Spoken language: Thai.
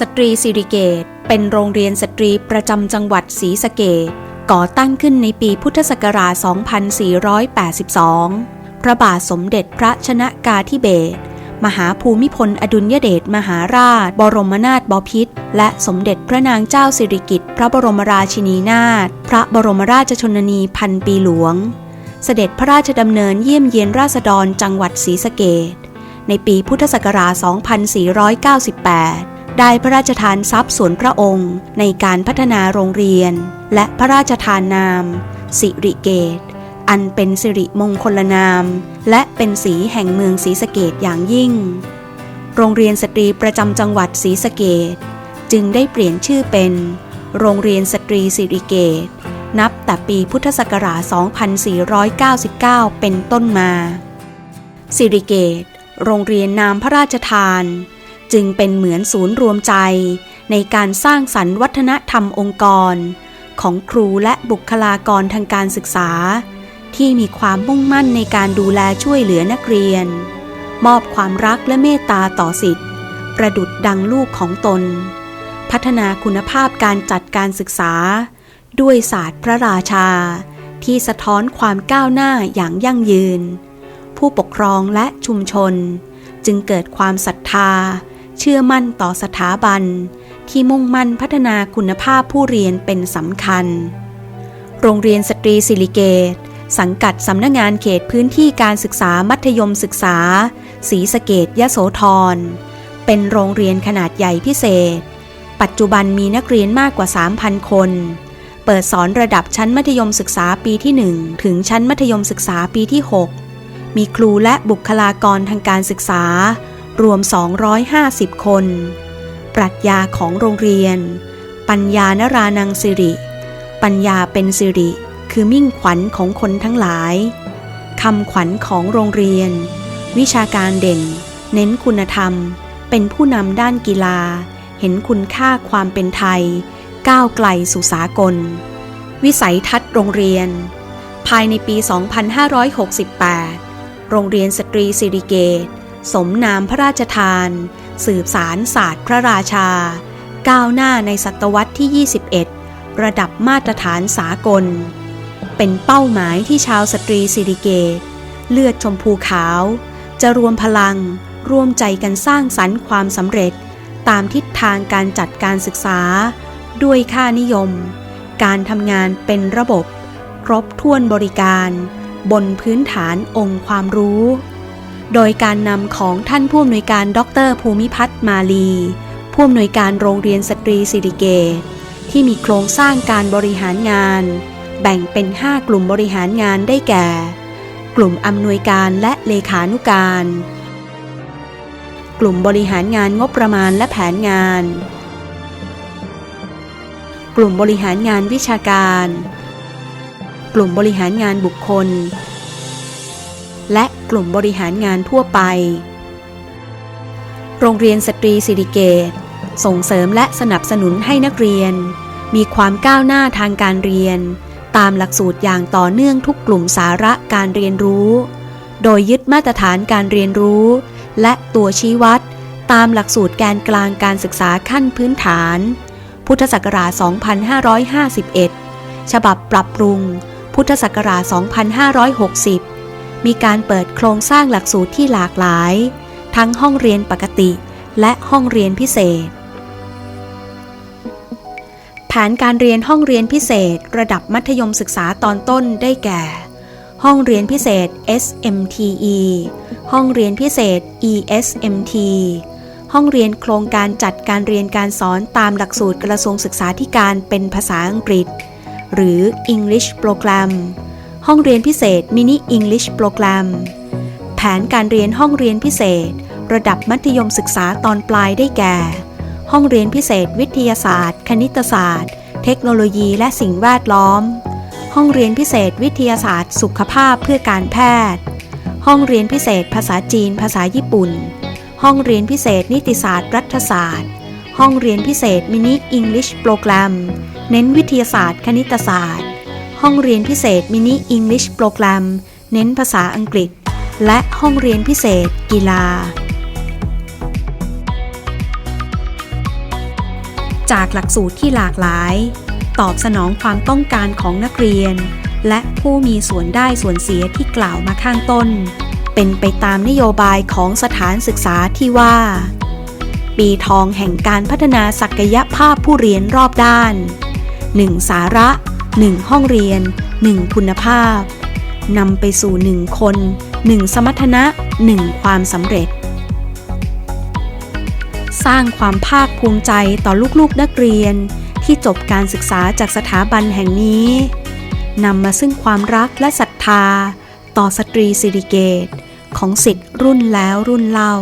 สตรีสิริเกตเป็นโรงเรียนสตรีประจำจังหวัดศรีสะเกดก่อตั้งขึ้นในปีพุทธศักราช 2482 พระบาทสมเด็จพระชนะกาธิเบศรมหาภูมิพลอดุลยเดชมหาราช บรมนาถบพิตรและสมเด็จพระนางเจ้าสิริกิติ์พระบรมราชินีนาถพระบรมราชชนนีพันปีหลวง เสด็จพระราชดำเนินเยี่ยมเยียนราษฎรจังหวัดศรีสะเกดในปีพุทธศักราช 2498 ได้พระราชทานทรัพย์ส่วนพระองค์ ในการพัฒนาโรงเรียน และพระราชทานนาม สิริเกต อันเป็นสิริมงคลนาม และเป็นสีแห่งเมืองศรีสะเกดอย่างยิ่ง โรงเรียนสตรีประจำจังหวัดศรีสะเกดจึงได้เปลี่ยนชื่อเป็น โรงเรียนสตรีสิริเกตนับแต่ปีพุทธศักราช 2499 เป็นต้นมา สิริเกต โรงเรียนนามพระราชทาน จึงเป็นเหมือนศูนย์รวมใจ ในการสร้างสรรค์วัฒนธรรมองค์กร ของครูและบุคลากรทางการศึกษา ที่มีความมุ่งมั่นในการดูแลช่วยเหลือนักเรียน มอบความรักและเมตตาต่อสิทธิ์ ประดุดดังลูกของตน พัฒนาคุณภาพการจัดการศึกษา ด้วยศาสตร์พระราชา ที่สะท้อนความก้าวหน้าอย่างยั่งยืน ผู้ปกครองและชุมชน จึงเกิดความศรัทธา เชื่อมั่นต่อสถาบัน ที่มุ่งมั่นพัฒนาคุณภาพผู้เรียนเป็นสำคัญ โรงเรียนสตรีสิริเกตสังกัดสำนักงงานเขตพื้นที่การศึกษามัธยมศึกษาศรีสะเกดยะโสธร เป็นโรงเรียนขนาดใหญ่พิเศษ ปัจจุบันมีนักเรียนมากกว่า 3,000 คน เปิดสอนระดับชั้นมัธยมศึกษาปีที่ 1 ถึงชั้นมัธยมศึกษาปีที่ 6 มีครูและบุคลากรทางการศึกษา รวม 250 คน ปรัชญาของโรงเรียน ปัญญานรานังสิริ ปัญญาเป็นสิริ คือมิ่งขวัญของคนทั้งหลายคำขวัญของโรงเรียน วิชาการเด่น เน้นคุณธรรม เป็นผู้นำด้านกีฬา เห็นคุณค่าความเป็นไทย ก้าวไกลสู่สากล วิสัยทัศน์โรงเรียน ภายในปี 2568 โรงเรียนสตรีสิริเกต สมนามพระราชทาน สืบสารศาสตร์พระราชา ก้าวหน้าในศตวรรษที่ 21 ระดับมาตรฐานสากล เป็นเป้าหมายที่ชาวสตรีสิริเกตเลือดชมพูขาว จะรวมพลัง ร่วมใจกันสร้างสรรค์ความสำเร็จ ตามทิศทางการจัดการศึกษา ด้วยค่านิยม การทำงานเป็นระบบ ครบถ้วนบริการ บนพื้นฐานองค์ความรู้ โดยการนำของท่านผู้อำนวยการดรภูมิพัฒน์มาลี ผู้อำนวยการโรงเรียนสตรีสิริเกตที่มีโครงสร้างการบริหารงาน แบ่งเป็น 5 กลุ่มบริหารงานได้แก่ กลุ่มอำนวยการและเลขานุการ กลุ่มบริหารงานงบประมาณและแผนงาน กลุ่มบริหารงานวิชาการ กลุ่มบริหารงานบุคคล และกลุ่มบริหารงานทั่วไป โรงเรียนสตรีสิริเกตส่งเสริมและสนับสนุนให้นักเรียน มีความก้าวหน้าทางการเรียน ตามหลักสูตรอย่างต่อเนื่องทุกกลุ่มสาระการเรียนรู้ โดยยึดมาตรฐานการเรียนรู้ และตัวชี้วัด ตามหลักสูตรแกนกลางการศึกษาขั้นพื้นฐาน พุทธศักราช 2551 ฉบับปรับปรุง พุทธศักราช 2560 มีการเปิดโครงสร้างหลักสูตรที่หลากหลาย ทั้งห้องเรียนปกติและห้องเรียนพิเศษ แผนการเรียนห้องเรียนพิเศษ ระดับมัธยมศึกษาตอนต้นได้แก่ ห้องเรียนพิเศษ SMTE ห้องเรียนพิเศษ ESMT ห้องเรียนโครงการจัดการเรียนการสอนตามหลักสูตรกระทรวงศึกษาธิการเป็นภาษาอังกฤษ หรือ English Program ห้องเรียนพิเศษ Mini English Program แผนการเรียนห้องเรียนพิเศษ ระดับมัธยมศึกษาตอนปลายได้แก่ ห้องเรียนพิเศษ วิทยาศาสตร์ คณิตศาสตร์ เทคโนโลยีและสิ่งแวดล้อม ห้องเรียนพิเศษ วิทยาศาสตร์ สุขภาพเพื่อการแพทย์ ห้องเรียนพิเศษ ภาษาจีน ภาษาญี่ปุ่น ห้องเรียนพิเศษ นิติศาสตร์ รัฐศาสตร์ ห้องเรียนพิเศษมินิอังกฤษโปรแกรม เน้นวิทยาศาสตร์ คณิตศาสตร์ ห้องเรียนพิเศษมินิอังกฤษโปรแกรมเน้นภาษาอังกฤษ และห้องเรียนพิเศษกีฬา จากหลักสูตรที่หลากหลาย ตอบสนองความต้องการของนักเรียน และผู้มีส่วนได้ส่วนเสียที่กล่าวมาข้างต้น เป็นไปตามนโยบายของสถานศึกษาที่ว่า ปีทองแห่งการพัฒนาศักยภาพผู้เรียนรอบด้าน 1 สาระ 1 ห้องเรียน 1 คุณภาพนำไปสู่ 1 คน 1 สมรรถนะ 1 ความสำเร็จ สร้างความภาคภูมิใจต่อลูกๆนักเรียน ที่จบการศึกษาจากสถาบันแห่งนี้นำมาซึ่งความรักและศรัทธา ต่อสตรีสิริเกตของสิทธิ์รุ่นแล้วรุ่นเล่า